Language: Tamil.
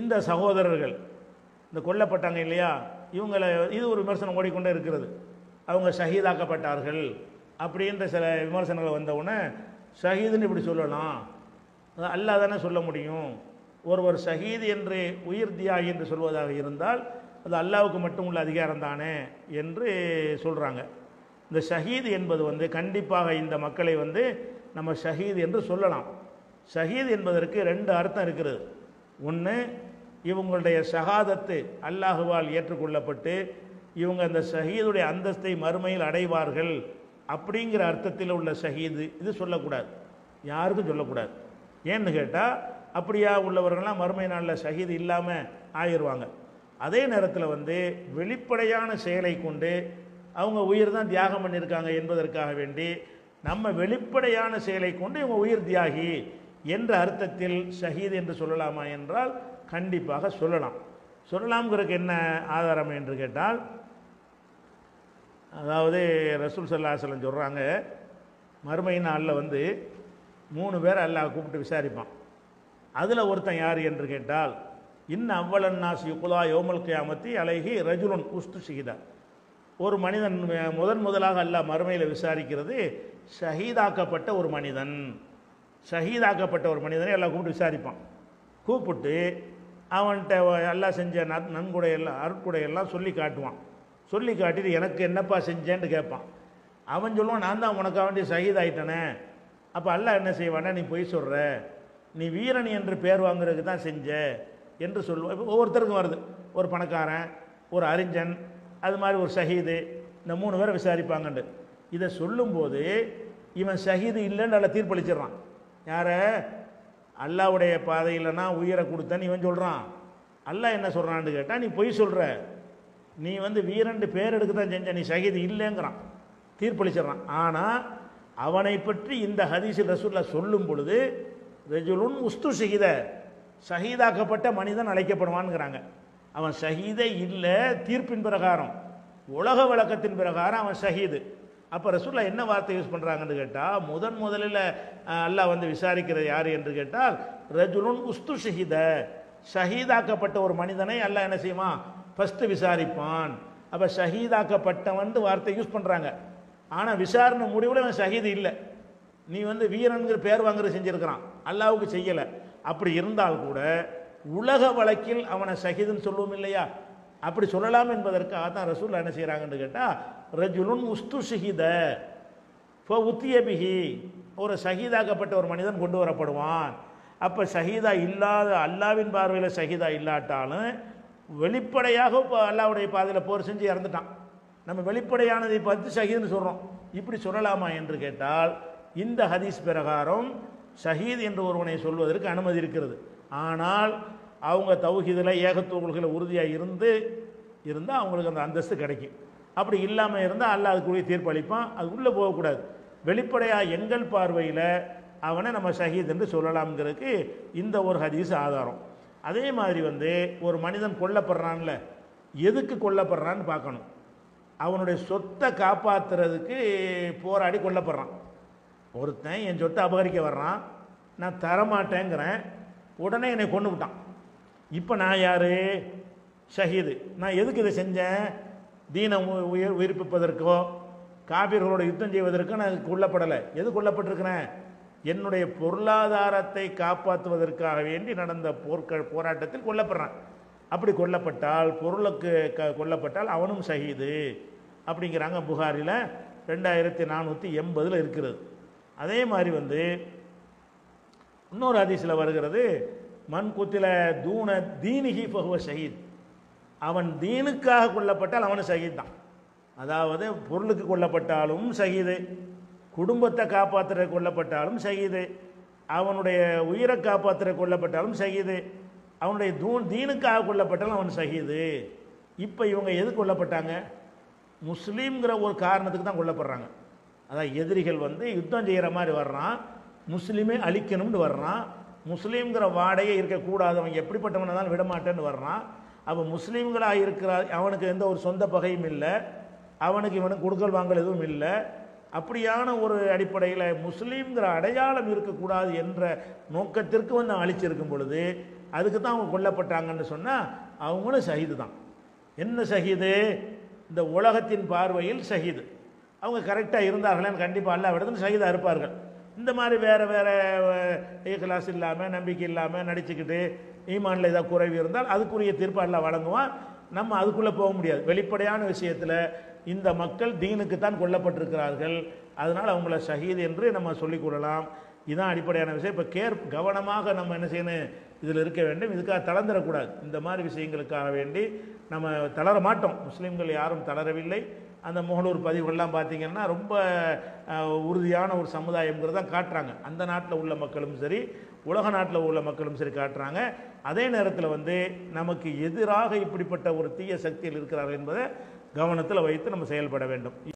இந்த சகோதரர்கள் இந்த கொல்லப்பட்டாங்க இல்லையா? இவங்களை இது ஒரு விமர்சனம் ஓடிக்கொண்டே இருக்கிறது. அவங்க ஷஹீதாக்கப்பட்டார்கள் அப்படின்ற சில விமர்சனங்கள் வந்தவுடனே ஷஹீதுன்னு இப்படி சொல்லலாம். அல்லா அல்லாஹ் தானே சொல்ல முடியும். ஒருவர் ஷஹீது என்று உயிர் தியாகி என்று சொல்வதாக இருந்தால் அது அல்லாவுக்கு மட்டும் உள்ள அதிகாரம் தானே என்று சொல்கிறாங்க இந்த ஷஹீது என்பது வந்து கண்டிப்பாக இந்த மக்களை வந்து நம்ம ஷஹீது என்று சொல்லலாம். ஷஹீத் என்பதற்கு ரெண்டு அர்த்தம் இருக்கிறது. ஒன்று இவங்களுடைய ஷஹாதத்து அல்லாஹுவால் ஏற்றுக்கொள்ளப்பட்டு இவங்க அந்த ஷஹீதுடைய அந்தஸ்தை மறுமையில் அடைவார்கள் அப்படிங்கிற அர்த்தத்தில் உள்ள ஷஹீது. இது சொல்லக்கூடாது. யாருக்கும் சொல்லக்கூடாது. ஏன்னு கேட்டால் அப்படியா உள்ளவர்கள்லாம் மறுமை நாளில் ஷஹீது இல்லாமல் ஆயிடுவாங்க. அதே நேரத்தில் வந்து வெளிப்படையான செயலை கொண்டு அவங்க உயிர் தான் தியாகம் பண்ணியிருக்காங்க என்பதற்காக வேண்டி நம்ம வெளிப்படையான செயலை கொண்டு இவங்க உயிர் தியாகி என்ற அர்த்தத்தில் ஷஹீத் என்று சொல்லலாமா என்றால் கண்டிப்பாக சொல்லலாம். சொல்லலாம்ங்கிறதுக்கு என்ன ஆதாரம் என்று கேட்டால் அதாவது ரசூல் சல்லாஹலம் சொல்கிறாங்க மறுமை நாளில் வந்து மூணு பேர் அல்லாஹ் கூப்பிட்டு விசாரிப்பான். அதில் ஒருத்தன் யார் என்று கேட்டால் இன்ன அவ்வளன் நாசி யுகுலா யோமல் கியாமத்தி அழகி ரஜுலன் உஸ்து ஷஹீதா. ஒரு மனிதன் முதன் முதலாக அல்லாஹ் மறுமையில் விசாரிக்கிறது ஷஹீதாக்கப்பட்ட ஒரு மனிதன். ஷஹீதாக்கப்பட்ட ஒரு மனிதனை எல்லாம் கூப்பிட்டு விசாரிப்பான். கூப்பிட்டு அவன்கிட்ட எல்லாம் செஞ்ச நன் நன்கொடையெல்லாம் அருட்கொடையெல்லாம் சொல்லி காட்டுவான். சொல்லி காட்டிட்டு எனக்கு என்னப்பா செஞ்சேன்னு கேட்பான். அவன் சொல்லுவான் நான் தான் உனக்காக வேண்டிய ஷஹீத் ஆயிட்டனே அப்போ அல்லா என்ன செய்வானா நீ பொய் சொல்கிற நீ வீரன் என்று பேர் வாங்குறதுக்கு தான் செஞ்ச என்று சொல்லுவான் இப்போ ஒவ்வொருத்தருக்கும் வருது. ஒரு பணக்காரன் ஒரு அறிஞன் அது மாதிரி ஒரு ஷஹீது இந்த மூணு பேரை விசாரிப்பாங்கண்டு. இதை சொல்லும்போது இவன் ஷஹீது இல்லைன்னு நல்லா தீர்ப்பளிச்சிடுறான். யார? அல்லாவுடைய பாதையில்னா உயிரை கொடுத்தன்னு இவன் சொல்கிறான் அல்லாஹ் என்ன சொல்கிறான்னு கேட்டால் நீ பொய் சொல்கிற நீ வந்து வீரண்டு பேர் எடுக்க தான் செஞ்ச நீ சகிது இல்லைங்கிறான். தீர்ப்பளிச்சிடுறான். ஆனால் அவனை பற்றி இந்த ஹதீஸில் ரசூல்லா சொல்லும் பொழுது ரஜுலுன் உஸ்து சகித ஷஹீதாக்கப்பட்ட மனிதன் அழைக்கப்படுவான்ங்கிறாங்க. அவன் ஷஹீதே இல்லை தீர்ப்பின் பிரகாரம். உலக வழக்கத்தின் பிரகாரம் அவன் ஷஹீது. அப்போ ரசூல்லா என்ன வார்த்தை யூஸ் பண்ணுறாங்கன்னு கேட்டால் முதன் முதலில் அல்லாஹ் வந்து விசாரிக்கிறது யார் என்று கேட்டால் ரஜுலுன் உஸ்து ஷஹீத. ஷஹீதாக்கப்பட்ட ஒரு மனிதனை அல்லாஹ் என்ன செய்வான் ஃபஸ்ட்டு விசாரிப்பான். அப்போ ஷஹீதாக்கப்பட்டவன் வார்த்தை யூஸ் பண்ணுறாங்க ஆனால் விசாரணை முடிவில் அவன் ஷஹீது இல்லை. நீ வந்து வீரனுங்கிற பேர் வாங்குறது செஞ்சுருக்கிறான். அல்லாவுக்கு செய்யலை. அப்படி இருந்தால் கூட உலக வழக்கில் அவனை ஷஹீதுன்னு சொல்லுவோம் இல்லையா? அப்படி சொல்லலாம் என்பதற்காக தான் ரசூல் என்ன செய்கிறாங்கன்னு கேட்டால் ரஜுலுன் உஸ்து ஷஹித இப்போ உத்தியபிகி ஒரு ஷஹீதாக்கப்பட்ட ஒரு மனிதன் கொண்டு வரப்படுவான். அப்போ ஷஹீதா இல்லாத அல்லாவின் பார்வையில் சகிதா இல்லாட்டாலும் வெளிப்படையாக இப்போ அல்லாவுடைய பாதையில் போர் செஞ்சு இறந்துட்டான். நம்ம வெளிப்படையானதை பார்த்து ஷஹீதுன்னு சொல்கிறோம் இப்படி சொல்லலாமா என்று கேட்டால் இந்த ஹதீஸ் பிரகாரம் ஷஹீத் என்று ஒருவனை சொல்வதற்கு அனுமதி இருக்கிறது. ஆனால் அவங்க தௌஹீதில் ஏகத்துவ கொள்கையில் உறுதியாக இருந்து இருந்தால் அவங்களுக்கு அந்த அந்தஸ்து கிடைக்கும். அப்படி இல்லாமல் இருந்தால் அல்ல அதுக்குரிய தீர்ப்பு அளிப்பான். அது உள்ளே போகக்கூடாது. வெளிப்படையாக எங்கள் பார்வையில் அவனை நம்ம ஷஹீத் என்று சொல்லலாம்ங்கிறதுக்கு இந்த ஒரு ஹதீஸ் ஆதாரம். அதே மாதிரி வந்து ஒரு மனிதன் கொல்லப்படுறான்ல எதுக்கு கொல்லப்படுறான்னு பார்க்கணும். அவனுடைய சொத்தை காப்பாற்றுறதுக்கு போராடி கொல்லப்படுறான். ஒருத்தன் என் சொத்தை அபகரிக்க வர்றான் நான் தரமாட்டேங்கிறேன் உடனே என்னை கொண்டு விட்டான். இப்போ நான் யார்? ஷஹீது. நான் எதுக்கு இதை செஞ்சேன்? தீனம் உ- உயிர் உயிர்ப்பிப்பதற்கோ காபிர்களோட யுத்தம் செய்வதற்கோ நான் கொல்லப்படலை. எது கொல்லப்பட்டிருக்கிறேன்? என்னுடைய பொருளாதாரத்தை காப்பாற்றுவதற்காக வேண்டி நடந்த போர்க்க போராட்டத்தில் கொல்லப்படுறான். அப்படி கொல்லப்பட்டால் பொருளுக்கு க கொல்லப்பட்டால் அவனும் ஷஹீது. அப்படிங்கிறாங்க புகாரில் ரெண்டாயிரத்தி நானூற்றி எண்பதில் இருக்கிறது. அதே மாதிரி வந்து இன்னொரு அதிசயில் வருகிறது மண் குத்தில தூண தீனிகி பகுவ ஷஹீத். அவன் தீனுக்காக கொல்லப்பட்டால் அவனு ஷஹீத் தான். அதாவது பொருளுக்கு கொல்லப்பட்டாலும் ஷஹீது குடும்பத்தை காப்பாற்றுற கொல்லப்பட்டாலும் ஷஹீது அவனுடைய உயிரை காப்பாற்றுற கொல்லப்பட்டாலும் ஷஹீது அவனுடைய தூண் தீனுக்காக கொல்லப்பட்டாலும் அவன் ஷஹீது. இப்போ இவங்க எது கொல்லப்பட்டாங்க? முஸ்லீம்ங்கிற ஒரு காரணத்துக்கு தான் கொல்லப்படுறாங்க. அதான் எதிரிகள் வந்து யுத்தம் செய்கிற மாதிரி வர்றான் முஸ்லீமே அழிக்கணும்னு வர்றான் முஸ்லீம்ங்கிற வாடையே இருக்கக்கூடாது. அவன் எப்படிப்பட்டவனை தான் விடமாட்டேன்னு வர்றான். அவன் முஸ்லீம்களாக இருக்கிற அவனுக்கு எந்த ஒரு சொந்த பகையும் இல்லை. அவனுக்கு இவனுக்கு கொடுக்கல் வாங்கல் எதுவும் இல்லை. அப்படியான ஒரு அடிப்படையில் முஸ்லீம்ங்கிற அடையாளம் இருக்கக்கூடாது என்ற நோக்கத்திற்கு வந்து அழிச்சிருக்கும் பொழுது அதுக்கு தான் அவங்க கொல்லப்பட்டாங்கன்னு சொன்னால் அவங்களும் ஷஹீது தான் என்ன ஷஹீது இந்த உலகத்தின் பார்வையில் ஷஹீது அவங்க கரெக்டாக இருந்தார்களேன்னு கண்டிப்பாக அல்லா விடத்தில் ஷஹீதாக இருப்பார்கள். இந்த மாதிரி வேறு வேறு கிளாஸ் இல்லாமல் நம்பிக்கை இல்லாமல் நடிச்சுக்கிட்டு ஈமானில் ஏதாவது குறைவு இருந்தால் அதுக்குரிய தீர்ப்பு அல்லா வழங்குவான். நம்ம அதுக்குள்ளே போக முடியாது. வெளிப்படையான விஷயத்தில் இந்த மக்கள் தீனுக்கு தான் கொல்லப்பட்டிருக்கிறார்கள். அதனால் அவங்கள ஷஹீத் என்று நம்ம சொல்லிக் கொள்ளலாம். இதுதான் அடிப்படையான விஷயம். இப்போ கேர் கவனமாக நம்ம என்ன செய்யணும்? இதில் இருக்க வேண்டும். இதுக்காக தளர்ந்துடக்கூடாது இந்த மாதிரி விஷயங்களுக்காக வேண்டி நம்ம தளர மாட்டோம். முஸ்லீம்கள் யாரும் தளரவில்லை. அந்த முகநூர் பதிவுகள்லாம் பார்த்தீங்கன்னா ரொம்ப உறுதியான ஒரு சமுதாயங்கிறத காட்டுறாங்க. அந்த நாட்டில் உள்ள மக்களும் சரி உலக நாட்டில் உள்ள மக்களும் சரி காட்டுறாங்க. அதே நேரத்தில் வந்து நமக்கு எதிராக இப்படிப்பட்ட ஒரு தீய சக்தியில் இருக்கிறார்கள் என்பதை கவனத்தில் வைத்து நம்ம செயல்பட வேண்டும்.